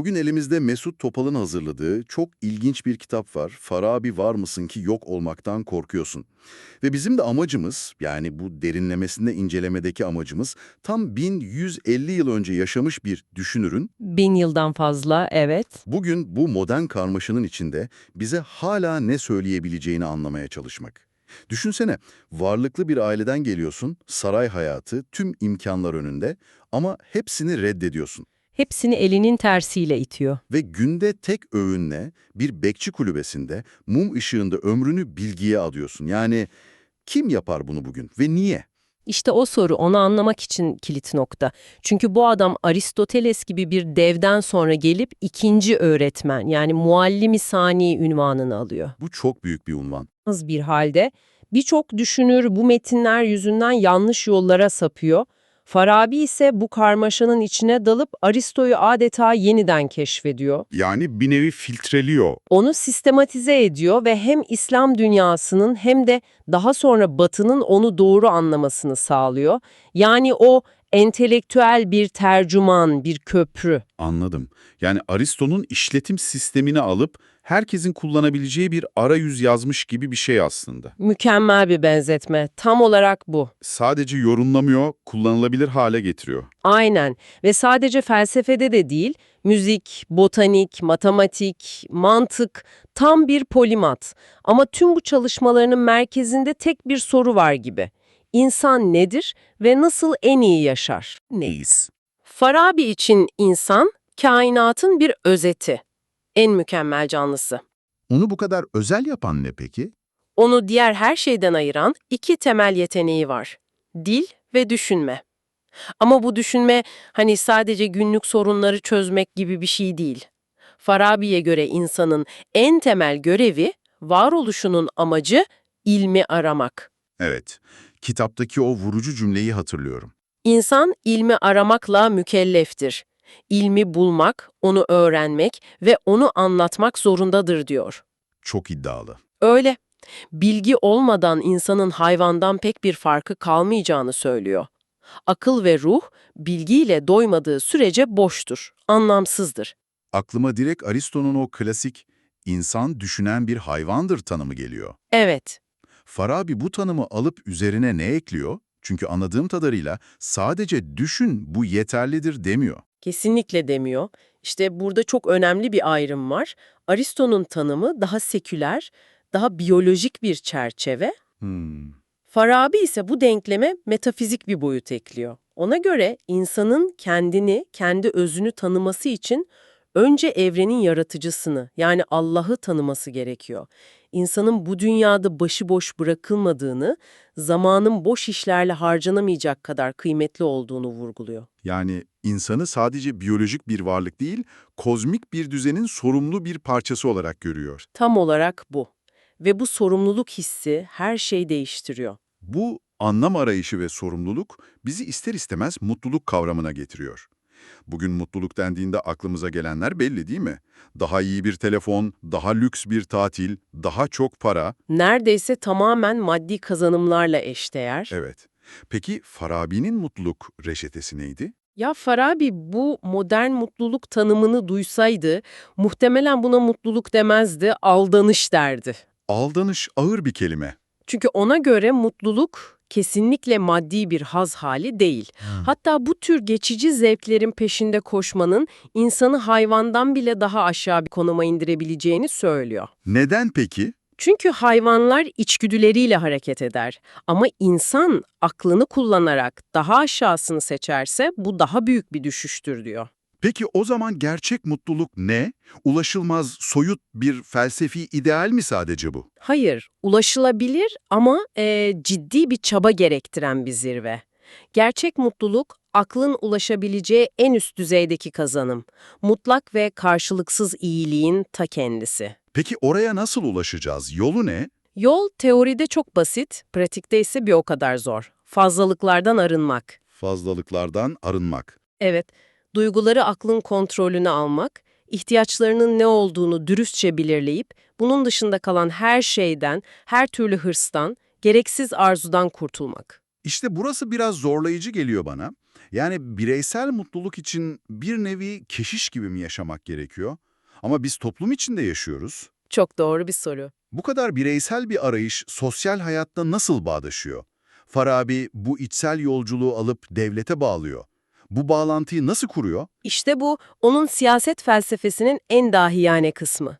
Bugün elimizde Mesut Topal'ın hazırladığı çok ilginç bir kitap var. Farabi var mısın ki yok olmaktan korkuyorsun. Ve bizim de amacımız, yani bu derinlemesine incelemedeki amacımız, tam 1150 yıl önce yaşamış bir düşünürün, Bin yıldan fazla, evet. bugün bu modern karmaşanın içinde bize hala ne söyleyebileceğini anlamaya çalışmak. Düşünsene, varlıklı bir aileden geliyorsun, saray hayatı, tüm imkanlar önünde ama hepsini reddediyorsun. Hepsini elinin tersiyle itiyor. Ve günde tek öğünle bir bekçi kulübesinde mum ışığında ömrünü bilgiye adıyorsun. Yani kim yapar bunu bugün ve niye? İşte o soru onu anlamak için kilit nokta. Çünkü bu adam Aristoteles gibi bir devden sonra gelip ikinci öğretmen yani muallimi sani ünvanını alıyor. Bu çok büyük bir unvan. Az bir halde birçok düşünür bu metinler yüzünden yanlış yollara sapıyor. Farabi ise bu karmaşanın içine dalıp Aristo'yu adeta yeniden keşfediyor. Yani bir nevi filtreliyor. Onu sistematize ediyor ve hem İslam dünyasının hem de daha sonra Batı'nın onu doğru anlamasını sağlıyor. Yani o entelektüel bir tercüman, bir köprü. Anladım. Yani Aristo'nun işletim sistemini alıp herkesin kullanabileceği bir arayüz yazmış gibi bir şey aslında. Mükemmel bir benzetme. Tam olarak bu. Sadece yorumlamıyor, kullanılabilir hale getiriyor. Aynen ve sadece felsefede de değil, müzik, botanik, matematik, mantık tam bir polimat. Ama tüm bu çalışmalarının merkezinde tek bir soru var gibi. İnsan nedir ve nasıl en iyi yaşar? Neyiz? Farabi için insan, kainatın bir özeti. En mükemmel canlısı. Onu bu kadar özel yapan ne peki? Onu diğer her şeyden ayıran iki temel yeteneği var. Dil ve düşünme. Ama bu düşünme hani sadece günlük sorunları çözmek gibi bir şey değil. Farabi'ye göre insanın en temel görevi, varoluşunun amacı ilmi aramak. Evet, kitaptaki o vurucu cümleyi hatırlıyorum. İnsan ilmi aramakla mükelleftir. İlmi bulmak, onu öğrenmek ve onu anlatmak zorundadır diyor. Çok iddialı. Öyle. Bilgi olmadan insanın hayvandan pek bir farkı kalmayacağını söylüyor. Akıl ve ruh bilgiyle doymadığı sürece boştur, anlamsızdır. Aklıma direkt Aristo'nun o klasik insan düşünen bir hayvandır tanımı geliyor. Evet, Farabi bu tanımı alıp üzerine ne ekliyor? Çünkü anladığım kadarıyla sadece düşün bu yeterlidir demiyor. kesinlikle demiyor. İşte burada çok önemli bir ayrım var. Aristo'nun tanımı daha seküler, daha biyolojik bir çerçeve. Hmm. Farabi ise bu denkleme metafizik bir boyut ekliyor. Ona göre insanın kendini, kendi özünü tanıması için önce evrenin yaratıcısını yani Allah'ı tanıması gerekiyor. İnsanın bu dünyada başıboş bırakılmadığını, zamanın boş işlerle harcanamayacak kadar kıymetli olduğunu vurguluyor. Yani insanı sadece biyolojik bir varlık değil, kozmik bir düzenin sorumlu bir parçası olarak görüyor. Tam olarak bu. Ve bu sorumluluk hissi her şeyi değiştiriyor. Bu anlam arayışı ve sorumluluk bizi ister istemez mutluluk kavramına getiriyor. Bugün mutluluk dendiğinde aklımıza gelenler belli değil mi? Daha iyi bir telefon, daha lüks bir tatil, daha çok para. Neredeyse tamamen maddi kazanımlarla eşdeğer. Evet. Peki Farabi'nin mutluluk reçetesi neydi? Ya Farabi bu modern mutluluk tanımını duysaydı muhtemelen buna mutluluk demezdi, aldanış derdi. Aldanış ağır bir kelime. Çünkü ona göre mutluluk kesinlikle maddi bir haz hali değil. Hatta bu tür geçici zevklerin peşinde koşmanın insanı hayvandan bile daha aşağı bir konuma indirebileceğini söylüyor. Neden peki? Çünkü hayvanlar içgüdüleriyle hareket eder. Ama insan aklını kullanarak daha aşağısını seçerse bu daha büyük bir düşüştür diyor. Peki o zaman gerçek mutluluk ne? Ulaşılmaz, soyut bir felsefi ideal mi sadece bu? Hayır, ulaşılabilir ama e, ciddi bir çaba gerektiren bir zirve. Gerçek mutluluk, aklın ulaşabileceği en üst düzeydeki kazanım. Mutlak ve karşılıksız iyiliğin ta kendisi. Peki oraya nasıl ulaşacağız? Yolu ne? Yol teoride çok basit, pratikte ise bir o kadar zor. Fazlalıklardan arınmak. Fazlalıklardan arınmak. Evet, duyguları aklın kontrolüne almak, ihtiyaçlarının ne olduğunu dürüstçe belirleyip, bunun dışında kalan her şeyden, her türlü hırstan, gereksiz arzudan kurtulmak. İşte burası biraz zorlayıcı geliyor bana. Yani bireysel mutluluk için bir nevi keşiş gibi mi yaşamak gerekiyor? Ama biz toplum içinde yaşıyoruz. Çok doğru bir soru. Bu kadar bireysel bir arayış sosyal hayatta nasıl bağdaşıyor? Farabi bu içsel yolculuğu alıp devlete bağlıyor. Bu bağlantıyı nasıl kuruyor? İşte bu onun siyaset felsefesinin en dahiyane kısmı.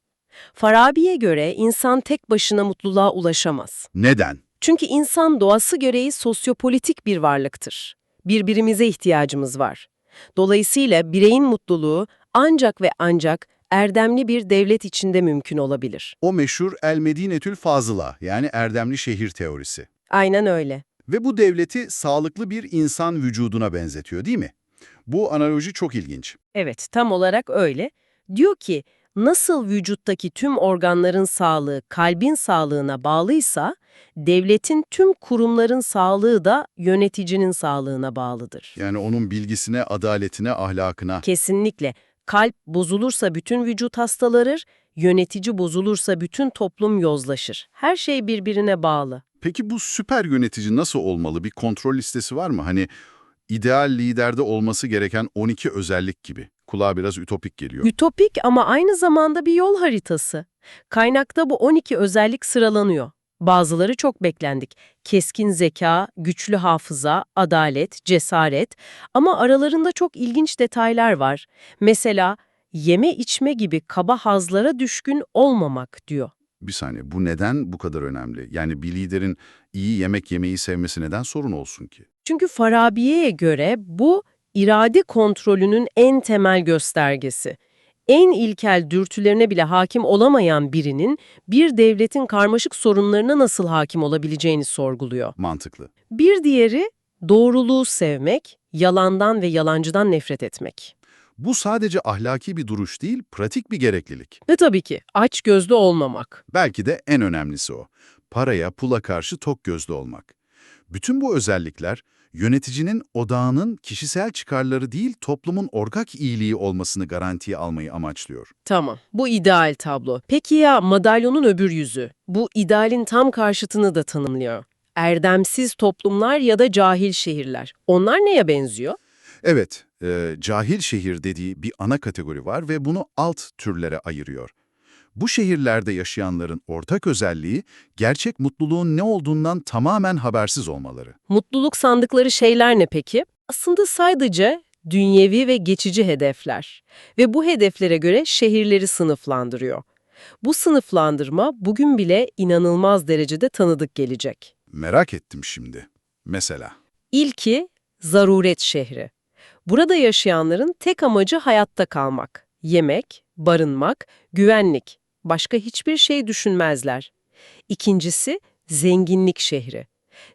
Farabi'ye göre insan tek başına mutluluğa ulaşamaz. Neden? Çünkü insan doğası gereği sosyopolitik bir varlıktır. Birbirimize ihtiyacımız var. Dolayısıyla bireyin mutluluğu ancak ve ancak erdemli bir devlet içinde mümkün olabilir. O meşhur El Medinetül Fazıla yani erdemli şehir teorisi. Aynen öyle. Ve bu devleti sağlıklı bir insan vücuduna benzetiyor değil mi? Bu analoji çok ilginç. Evet, tam olarak öyle. Diyor ki, nasıl vücuttaki tüm organların sağlığı kalbin sağlığına bağlıysa, devletin tüm kurumların sağlığı da yöneticinin sağlığına bağlıdır. Yani onun bilgisine, adaletine, ahlakına. Kesinlikle. Kalp bozulursa bütün vücut hastalanır, yönetici bozulursa bütün toplum yozlaşır. Her şey birbirine bağlı. Peki bu süper yönetici nasıl olmalı? Bir kontrol listesi var mı? Hani ideal liderde olması gereken 12 özellik gibi. Kulağa biraz ütopik geliyor. Ütopik ama aynı zamanda bir yol haritası. Kaynakta bu 12 özellik sıralanıyor. Bazıları çok beklendik. Keskin zeka, güçlü hafıza, adalet, cesaret ama aralarında çok ilginç detaylar var. Mesela yeme içme gibi kaba hazlara düşkün olmamak diyor. Bir saniye bu neden bu kadar önemli? Yani bir liderin iyi yemek yemeyi sevmesi neden sorun olsun ki? Çünkü Farabi'ye göre bu irade kontrolünün en temel göstergesi. En ilkel dürtülerine bile hakim olamayan birinin bir devletin karmaşık sorunlarına nasıl hakim olabileceğini sorguluyor. Mantıklı. Bir diğeri doğruluğu sevmek, yalandan ve yalancıdan nefret etmek. Bu sadece ahlaki bir duruş değil, pratik bir gereklilik. Ve tabii ki aç gözlü olmamak. Belki de en önemlisi o. Paraya, pula karşı tok gözlü olmak. Bütün bu özellikler yöneticinin odağının kişisel çıkarları değil toplumun ortak iyiliği olmasını garantiye almayı amaçlıyor. Tamam, bu ideal tablo. Peki ya madalyonun öbür yüzü? Bu idealin tam karşıtını da tanımlıyor. Erdemsiz toplumlar ya da cahil şehirler. Onlar neye benziyor? Evet, e, cahil şehir dediği bir ana kategori var ve bunu alt türlere ayırıyor. Bu şehirlerde yaşayanların ortak özelliği gerçek mutluluğun ne olduğundan tamamen habersiz olmaları. Mutluluk sandıkları şeyler ne peki? Aslında sadece dünyevi ve geçici hedefler. Ve bu hedeflere göre şehirleri sınıflandırıyor. Bu sınıflandırma bugün bile inanılmaz derecede tanıdık gelecek. Merak ettim şimdi. Mesela, İlki zaruret şehri. Burada yaşayanların tek amacı hayatta kalmak. Yemek, barınmak, güvenlik. Başka hiçbir şey düşünmezler. İkincisi zenginlik şehri.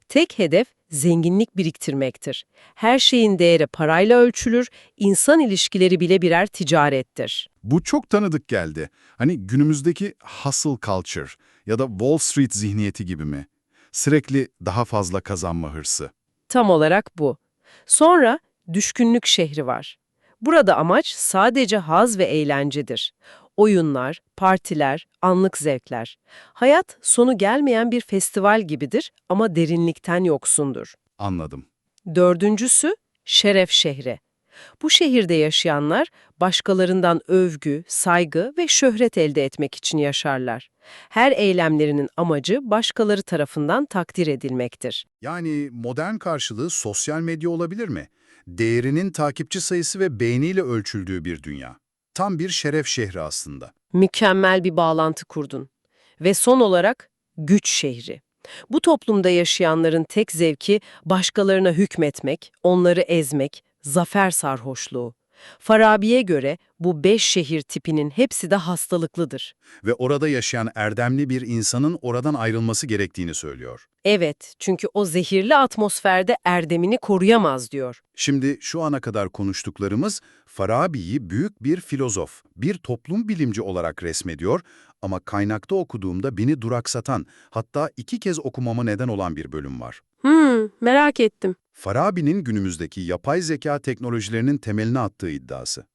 Tek hedef zenginlik biriktirmektir. Her şeyin değeri parayla ölçülür, insan ilişkileri bile birer ticarettir. bu çok tanıdık geldi. Hani günümüzdeki hustle culture ya da Wall Street zihniyeti gibi mi? Sürekli daha fazla kazanma hırsı. Tam olarak bu. Sonra düşkünlük şehri var. Burada amaç sadece haz ve eğlencedir. Oyunlar, partiler, anlık zevkler. Hayat sonu gelmeyen bir festival gibidir ama derinlikten yoksundur. Anladım. Dördüncüsü şeref şehri. Bu şehirde yaşayanlar başkalarından övgü, saygı ve şöhret elde etmek için yaşarlar. Her eylemlerinin amacı başkaları tarafından takdir edilmektir. Yani modern karşılığı sosyal medya olabilir mi? Değerinin takipçi sayısı ve beğeniyle ölçüldüğü bir dünya. Tam bir şeref şehri aslında. Mükemmel bir bağlantı kurdun. Ve son olarak güç şehri. Bu toplumda yaşayanların tek zevki başkalarına hükmetmek, onları ezmek, zafer sarhoşluğu. Farabi'ye göre bu beş şehir tipinin hepsi de hastalıklıdır. Ve orada yaşayan erdemli bir insanın oradan ayrılması gerektiğini söylüyor. Evet, çünkü o zehirli atmosferde erdemini koruyamaz diyor. Şimdi şu ana kadar konuştuklarımız Farabi'yi büyük bir filozof, bir toplum bilimci olarak resmediyor ama kaynakta okuduğumda beni duraksatan, hatta iki kez okumama neden olan bir bölüm var. Hmm, merak ettim. Farabi'nin günümüzdeki yapay zeka teknolojilerinin temelini attığı iddiası.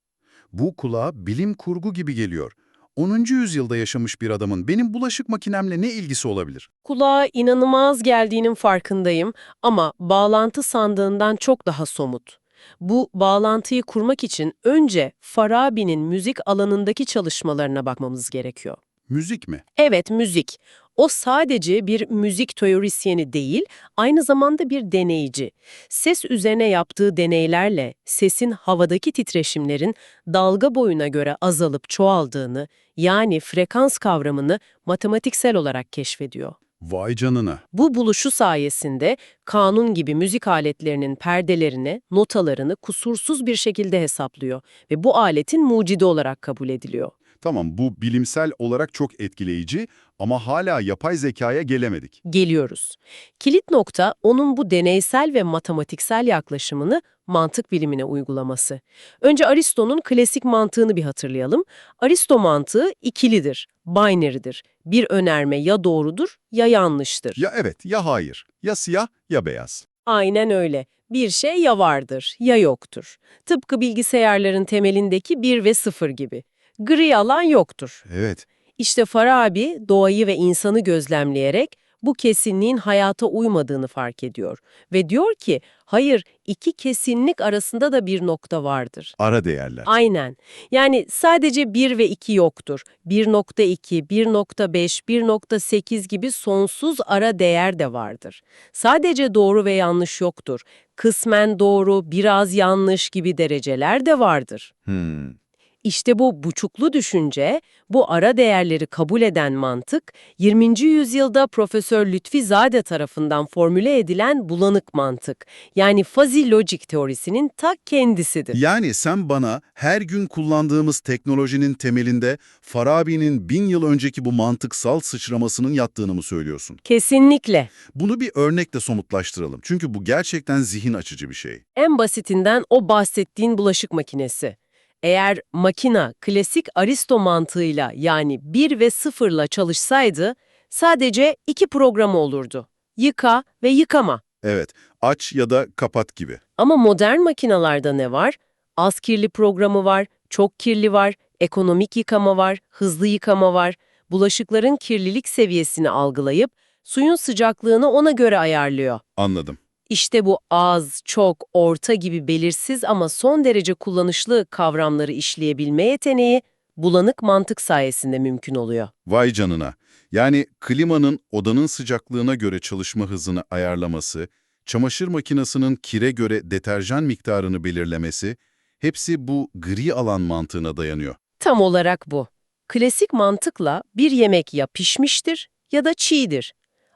Bu kulağa bilim kurgu gibi geliyor. 10. yüzyılda yaşamış bir adamın benim bulaşık makinemle ne ilgisi olabilir? Kulağa inanılmaz geldiğinin farkındayım ama bağlantı sandığından çok daha somut. Bu bağlantıyı kurmak için önce Farabi'nin müzik alanındaki çalışmalarına bakmamız gerekiyor. Müzik mi? Evet, müzik. O sadece bir müzik teorisyeni değil, aynı zamanda bir deneyici. Ses üzerine yaptığı deneylerle sesin havadaki titreşimlerin dalga boyuna göre azalıp çoğaldığını, yani frekans kavramını matematiksel olarak keşfediyor. Vay canına. Bu buluşu sayesinde kanun gibi müzik aletlerinin perdelerini, notalarını kusursuz bir şekilde hesaplıyor ve bu aletin mucidi olarak kabul ediliyor. Tamam bu bilimsel olarak çok etkileyici ama hala yapay zekaya gelemedik. geliyoruz. Kilit nokta onun bu deneysel ve matematiksel yaklaşımını mantık bilimine uygulaması. Önce Aristo'nun klasik mantığını bir hatırlayalım. Aristo mantığı ikilidir, binary'dir. Bir önerme ya doğrudur ya yanlıştır. Ya evet ya hayır. Ya siyah ya beyaz. Aynen öyle. Bir şey ya vardır ya yoktur. Tıpkı bilgisayarların temelindeki 1 ve 0 gibi. Gri alan yoktur. Evet. İşte Farabi doğayı ve insanı gözlemleyerek bu kesinliğin hayata uymadığını fark ediyor. Ve diyor ki, hayır iki kesinlik arasında da bir nokta vardır. Ara değerler. Aynen. Yani sadece 1 ve 2 yoktur. 1.2, 1.5, 1.8 gibi sonsuz ara değer de vardır. Sadece doğru ve yanlış yoktur. Kısmen doğru, biraz yanlış gibi dereceler de vardır. Hmm. İşte bu buçuklu düşünce, bu ara değerleri kabul eden mantık, 20. yüzyılda Profesör Lütfi Zade tarafından formüle edilen bulanık mantık, yani fuzzy logic teorisinin ta kendisidir. Yani sen bana her gün kullandığımız teknolojinin temelinde Farabi'nin bin yıl önceki bu mantıksal sıçramasının yattığını mı söylüyorsun? Kesinlikle. Bunu bir örnekle somutlaştıralım. Çünkü bu gerçekten zihin açıcı bir şey. En basitinden o bahsettiğin bulaşık makinesi. Eğer makina klasik Aristo mantığıyla yani 1 ve 0 ile çalışsaydı sadece iki programı olurdu. Yıka ve yıkama. Evet, aç ya da kapat gibi. Ama modern makinalarda ne var? Az kirli programı var, çok kirli var, ekonomik yıkama var, hızlı yıkama var. Bulaşıkların kirlilik seviyesini algılayıp suyun sıcaklığını ona göre ayarlıyor. Anladım. İşte bu az, çok, orta gibi belirsiz ama son derece kullanışlı kavramları işleyebilme yeteneği bulanık mantık sayesinde mümkün oluyor. Vay canına. Yani klimanın odanın sıcaklığına göre çalışma hızını ayarlaması, çamaşır makinesinin kire göre deterjan miktarını belirlemesi, hepsi bu gri alan mantığına dayanıyor. Tam olarak bu. Klasik mantıkla bir yemek ya pişmiştir ya da çiğdir.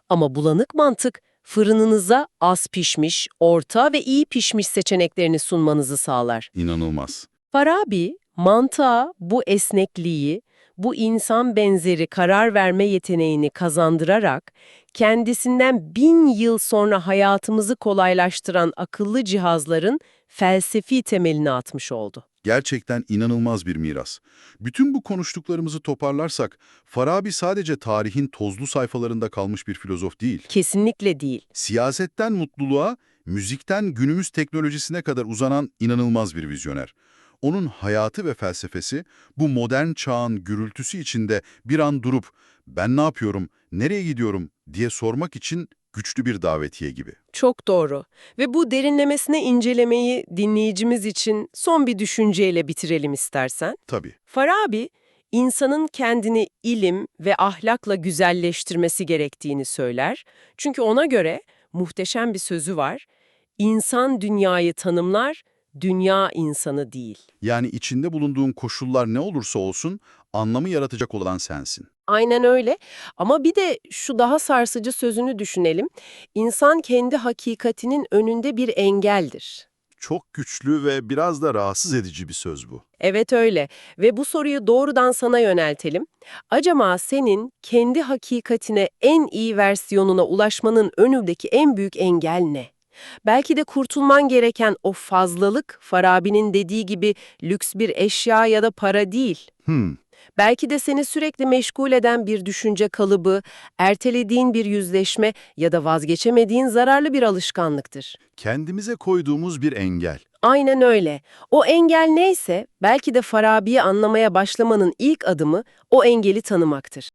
Ama bulanık mantık fırınınıza az pişmiş, orta ve iyi pişmiş seçeneklerini sunmanızı sağlar. İnanılmaz. Farabi, mantığa bu esnekliği, bu insan benzeri karar verme yeteneğini kazandırarak, kendisinden bin yıl sonra hayatımızı kolaylaştıran akıllı cihazların felsefi temelini atmış oldu. Gerçekten inanılmaz bir miras. Bütün bu konuştuklarımızı toparlarsak, Farabi sadece tarihin tozlu sayfalarında kalmış bir filozof değil. Kesinlikle değil. Siyasetten mutluluğa, müzikten günümüz teknolojisine kadar uzanan inanılmaz bir vizyoner. Onun hayatı ve felsefesi bu modern çağın gürültüsü içinde bir an durup ben ne yapıyorum, nereye gidiyorum diye sormak için güçlü bir davetiye gibi. Çok doğru. Ve bu derinlemesine incelemeyi dinleyicimiz için son bir düşünceyle bitirelim istersen. Tabii. Farabi, insanın kendini ilim ve ahlakla güzelleştirmesi gerektiğini söyler. Çünkü ona göre muhteşem bir sözü var. İnsan dünyayı tanımlar, dünya insanı değil. Yani içinde bulunduğun koşullar ne olursa olsun anlamı yaratacak olan sensin. Aynen öyle. Ama bir de şu daha sarsıcı sözünü düşünelim. İnsan kendi hakikatinin önünde bir engeldir. Çok güçlü ve biraz da rahatsız edici bir söz bu. Evet öyle ve bu soruyu doğrudan sana yöneltelim. Acaba senin kendi hakikatine en iyi versiyonuna ulaşmanın önündeki en büyük engel ne? Belki de kurtulman gereken o fazlalık Farabi'nin dediği gibi lüks bir eşya ya da para değil. Hmm, Belki de seni sürekli meşgul eden bir düşünce kalıbı, ertelediğin bir yüzleşme ya da vazgeçemediğin zararlı bir alışkanlıktır. kendimize koyduğumuz bir engel. Aynen öyle. O engel neyse belki de Farabi'yi anlamaya başlamanın ilk adımı o engeli tanımaktır.